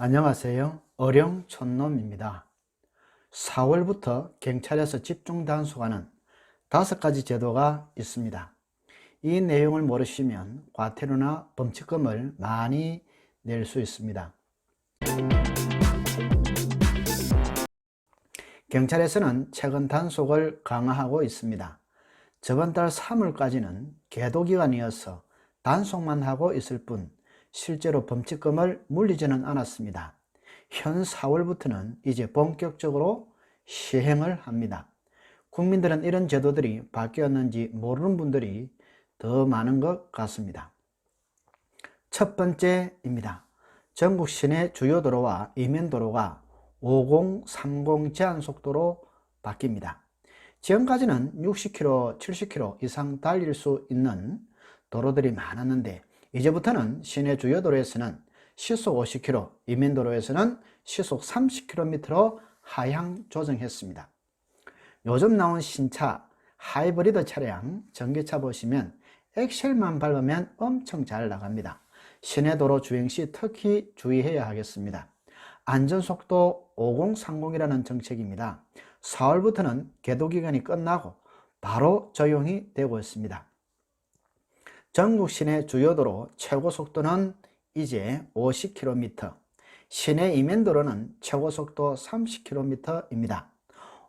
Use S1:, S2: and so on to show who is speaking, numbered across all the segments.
S1: 안녕하세요. 어령 촌놈입니다. 4월부터 경찰에서 집중 단속하는 다섯 가지 제도가 있습니다. 이 내용을 모르시면 과태료나 범칙금을 많이 낼 수 있습니다. 경찰에서는 최근 단속을 강화하고 있습니다. 저번 달 3월까지는 계도 기간이어서 단속만 하고 있을 뿐 실제로 범칙금을 물리지는 않았습니다. 현 4월부터는 이제 본격적으로 시행을 합니다. 국민들은 이런 제도들이 바뀌었는지 모르는 분들이 더 많은 것 같습니다. 첫 번째입니다. 전국 시내 주요 도로와 이면 도로가 50, 30 제한 속도로 바뀝니다. 지금까지는 60km, 70km 이상 달릴 수 있는 도로들이 많았는데 이제부터는 시내 주요 도로에서는 시속 50km, 이면 도로에서는 시속 30km로 하향 조정했습니다. 요즘 나온 신차, 하이브리드 차량, 전기차 보시면 엑셀만 밟으면 엄청 잘 나갑니다. 시내 도로 주행 시 특히 주의해야 하겠습니다. 안전속도 5030이라는 정책입니다. 4월부터는 계도 기간이 끝나고 바로 적용이 되고 있습니다. 전국 시내 주요도로 최고 속도는 이제 50km, 시내 이면도로는 최고 속도 30km입니다.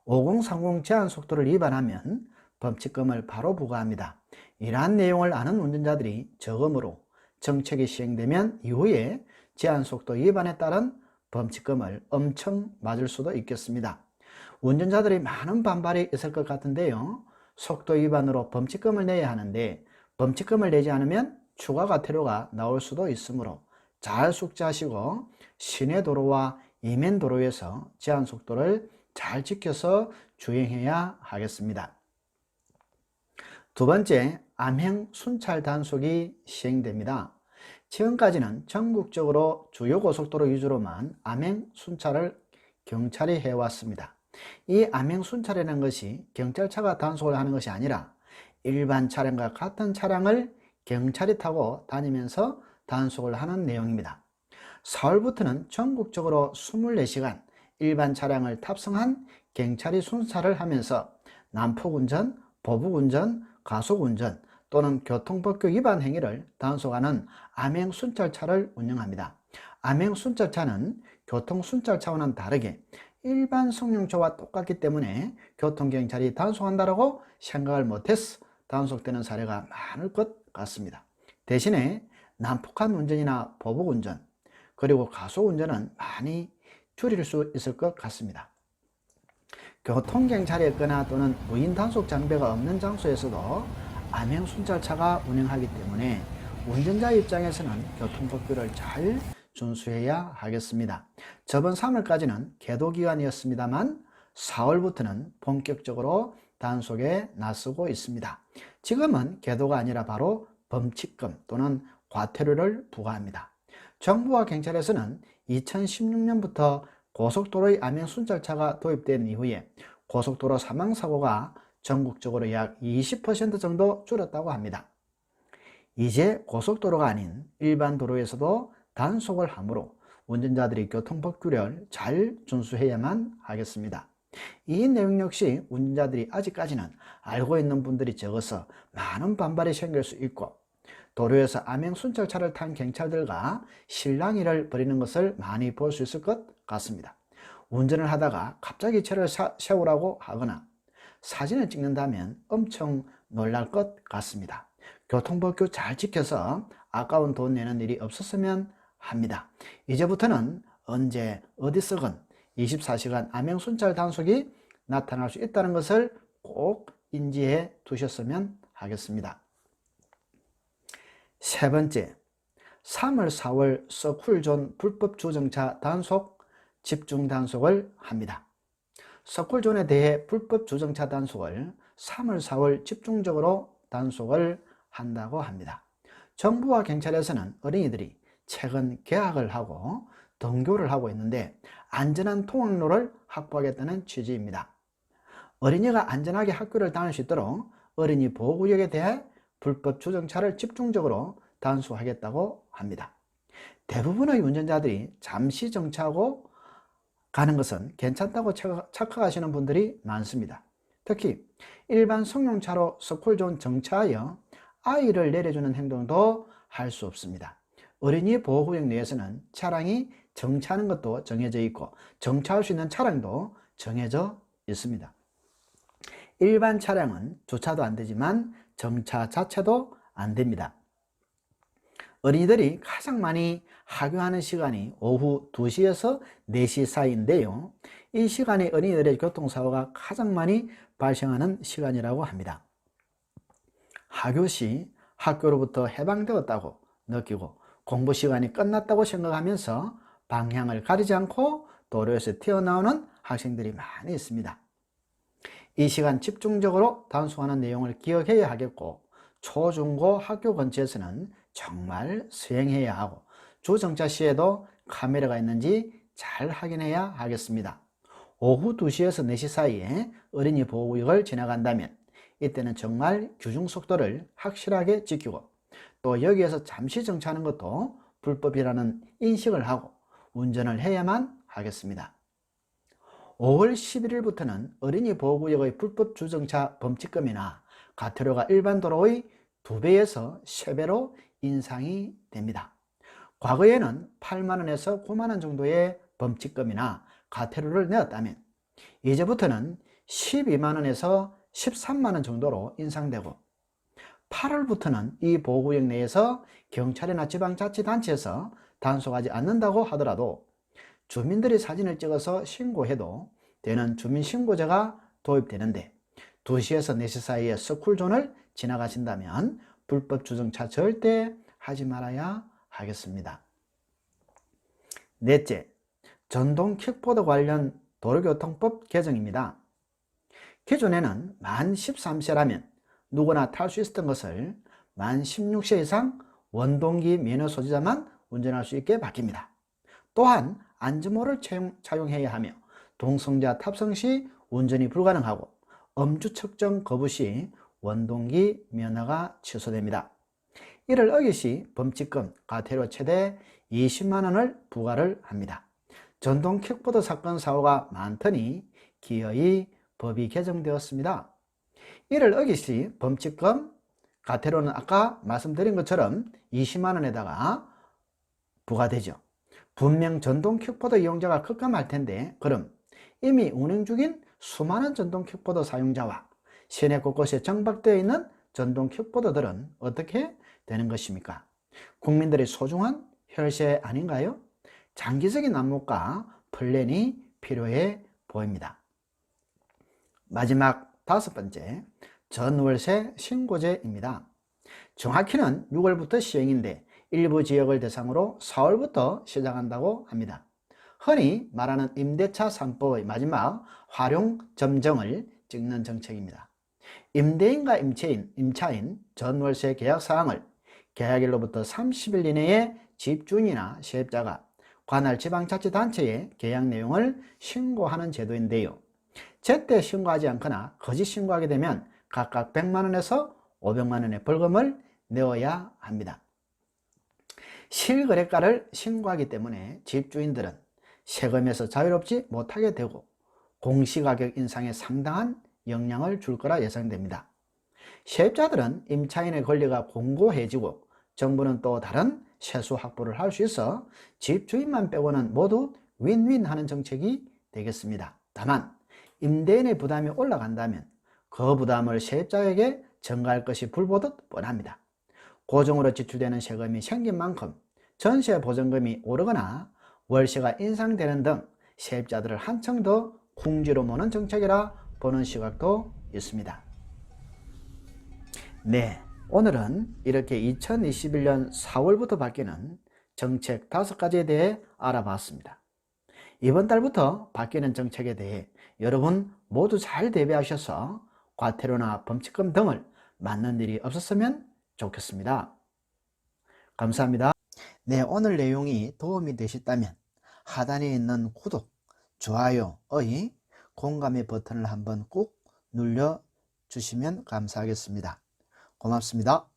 S1: 5030 제한 속도를 위반하면 범칙금을 바로 부과합니다. 이러한 내용을 아는 운전자들이 적음으로 정책이 시행되면 이후에 제한 속도 위반에 따른 범칙금을 엄청 맞을 수도 있겠습니다. 운전자들이 많은 반발이 있을 것 같은데요. 속도 위반으로 범칙금을 내야 하는데 범칙금을 내지 않으면 추가 과태료가 나올 수도 있으므로 잘 숙지하시고 시내 도로와 이면 도로에서 제한 속도를 잘 지켜서 주행해야 하겠습니다. 두 번째, 암행 순찰 단속이 시행됩니다. 지금까지는 전국적으로 주요 고속도로 위주로만 암행 순찰을 경찰이 해왔습니다. 이 암행 순찰이라는 것이 경찰차가 단속을 하는 것이 아니라 일반 차량과 같은 차량을 경찰이 타고 다니면서 단속을 하는 내용입니다. 4월부터는 전국적으로 24시간 일반 차량을 탑승한 경찰이 순찰을 하면서 난폭운전, 보복운전, 가속운전 또는 교통법규 위반 행위를 단속하는 암행순찰차를 운영합니다. 암행순찰차는 교통순찰차와는 다르게 일반 성능차와 똑같기 때문에 교통경찰이 단속한다고 생각을 못해서 단속되는 사례가 많을 것 같습니다. 대신에 난폭한 운전이나 보복 운전 그리고 가속운전은 많이 줄일 수 있을 것 같습니다. 교통경찰이 있거나 또는 무인 단속 장비가 없는 장소에서도 암행 순찰차가 운행하기 때문에 운전자 입장에서는 교통법규를 잘 준수해야 하겠습니다. 저번 3월까지는 계도기간이었습니다만 4월부터는 본격적으로 단속에 나서고 있습니다. 지금은 계도가 아니라 바로 범칙금 또는 과태료를 부과합니다. 정부와 경찰에서는 2016년부터 고속도로의 암행 순찰차가 도입된 이후에 고속도로 사망사고가 전국적으로 약 20% 정도 줄었다고 합니다. 이제 고속도로가 아닌 일반 도로에서도 단속을 하므로 운전자들이 교통법규를 잘 준수해야만 하겠습니다. 이 내용 역시 운전자들이 아직까지는 알고 있는 분들이 적어서 많은 반발이 생길 수 있고 도로에서 암행 순찰차를 탄 경찰들과 실랑이를 벌이는 것을 많이 볼 수 있을 것 같습니다. 운전을 하다가 갑자기 차를 세우라고 하거나 사진을 찍는다면 엄청 놀랄 것 같습니다. 교통법규 잘 지켜서 아까운 돈 내는 일이 없었으면 합니다. 이제부터는 언제 어디서건 24시간 암행 순찰 단속이 나타날 수 있다는 것을 꼭 인지해 두셨으면 하겠습니다. 세 번째, 3월, 4월 서쿨존 불법 주정차 단속, 집중 단속을 합니다. 서쿨존에 대해 불법 주정차 단속을 3월, 4월 집중적으로 단속을 한다고 합니다. 정부와 경찰에서는 어린이들이 최근 개학을 하고 등교를 하고 있는데 안전한 통학로를 확보하겠다는 취지입니다. 어린이가 안전하게 학교를 다닐 수 있도록 어린이 보호구역에 대해 불법 주정차를 집중적으로 단속하겠다고 합니다. 대부분의 운전자들이 잠시 정차하고 가는 것은 괜찮다고 착각하시는 분들이 많습니다. 특히 일반 승용차로 스쿨존 정차하여 아이를 내려주는 행동도 할 수 없습니다. 어린이 보호구역 내에서는 차량이 정차하는 것도 정해져 있고 정차할 수 있는 차량도 정해져 있습니다. 일반 차량은 주차도 안 되지만 정차 자체도 안 됩니다. 어린이들이 가장 많이 하교하는 시간이 오후 2시에서 4시 사이인데요. 이 시간에 어린이들의 교통사고가 가장 많이 발생하는 시간이라고 합니다. 하교 시 학교로부터 해방되었다고 느끼고 공부 시간이 끝났다고 생각하면서 방향을 가리지 않고 도로에서 튀어나오는 학생들이 많이 있습니다. 이 시간 집중적으로 단속하는 내용을 기억해야 하겠고 초, 중, 고 학교 근처에서는 정말 수행해야 하고 주정차 시에도 카메라가 있는지 잘 확인해야 하겠습니다. 오후 2시에서 4시 사이에 어린이 보호구역을 지나간다면 이때는 정말 규중 속도를 확실하게 지키고 또 여기에서 잠시 정차하는 것도 불법이라는 인식을 하고 운전을 해야만 하겠습니다. 5월 11일부터는 어린이 보호구역의 불법 주정차 범칙금이나 가태료가 일반 도로의 2배에서 3배로 인상이 됩니다. 과거에는 8만원에서 9만원 정도의 범칙금이나 가태료를 내었다면 이제부터는 12만원에서 13만원 정도로 인상되고 8월부터는 이 보호구역 내에서 경찰이나 지방자치단체에서 단속하지 않는다고 하더라도 주민들이 사진을 찍어서 신고해도 되는 주민신고제가 도입되는데 2시에서 4시 사이에 스쿨존을 지나가신다면 불법 주정차 절대 하지 말아야 하겠습니다. 넷째, 전동 킥보드 관련 도로교통법 개정입니다. 기존에는 만 13세라면 누구나 탈 수 있었던 것을 만 16세 이상 원동기 면허 소지자만 운전할 수 있게 바뀝니다. 또한 안전모를 착용해야 하며 동성자 탑승 시 운전이 불가능하고 음주 측정 거부 시 원동기 면허가 취소됩니다. 이를 어길 시 범칙금 과태료 최대 20만 원을 부과를 합니다. 전동 킥보드 사건 사고가 많더니 기어이 법이 개정되었습니다. 이를 어길 시 범칙금 과태료는 아까 말씀드린 것처럼 20만 원에다가 부과되죠. 분명 전동 킥보드 이용자가 급감할 텐데 그럼 이미 운행 중인 수많은 전동 킥보드 사용자와 시내 곳곳에 정박되어 있는 전동 킥보드들은 어떻게 되는 것입니까? 국민들의 소중한 혈세 아닌가요? 장기적인 안목과 플랜이 필요해 보입니다. 마지막 다섯 번째, 전월세 신고제입니다. 정확히는 6월부터 시행인데 일부 지역을 대상으로 4월부터 시작한다고 합니다. 흔히 말하는 임대차 3법의 마지막 활용 점정을 찍는 정책입니다. 임대인과 임차인, 임차인 전월세 계약 사항을 계약일로부터 30일 이내에 집주인이나 세입자가 관할 지방자치단체에 계약 내용을 신고하는 제도인데요. 제때 신고하지 않거나 거짓 신고하게 되면 각각 100만원에서 500만원의 벌금을 내어야 합니다. 실거래가를 신고하기 때문에 집주인들은 세금에서 자유롭지 못하게 되고 공시가격 인상에 상당한 영향을 줄 거라 예상됩니다. 세입자들은 임차인의 권리가 공고해지고 정부는 또 다른 세수 확보를 할 수 있어 집주인만 빼고는 모두 윈윈 하는 정책이 되겠습니다. 다만 임대인의 부담이 올라간다면 그 부담을 세입자에게 전가할 것이 불보듯 뻔합니다. 고정으로 지출되는 세금이 생긴 만큼 전세 보증금이 오르거나 월세가 인상되는 등 세입자들을 한층 더 궁지로 모는 정책이라 보는 시각도 있습니다. 네, 오늘은 이렇게 2021년 4월부터 바뀌는 정책 다섯 가지에 대해 알아봤습니다. 이번 달부터 바뀌는 정책에 대해 여러분 모두 잘 대비하셔서 과태료나 범칙금 등을 맞는 일이 없었으면 좋겠습니다. 감사합니다. 네, 오늘 내용이 도움이 되셨다면 하단에 있는 구독, 좋아요의 공감의 버튼을 한번 꾹 눌러 주시면 감사하겠습니다. 고맙습니다.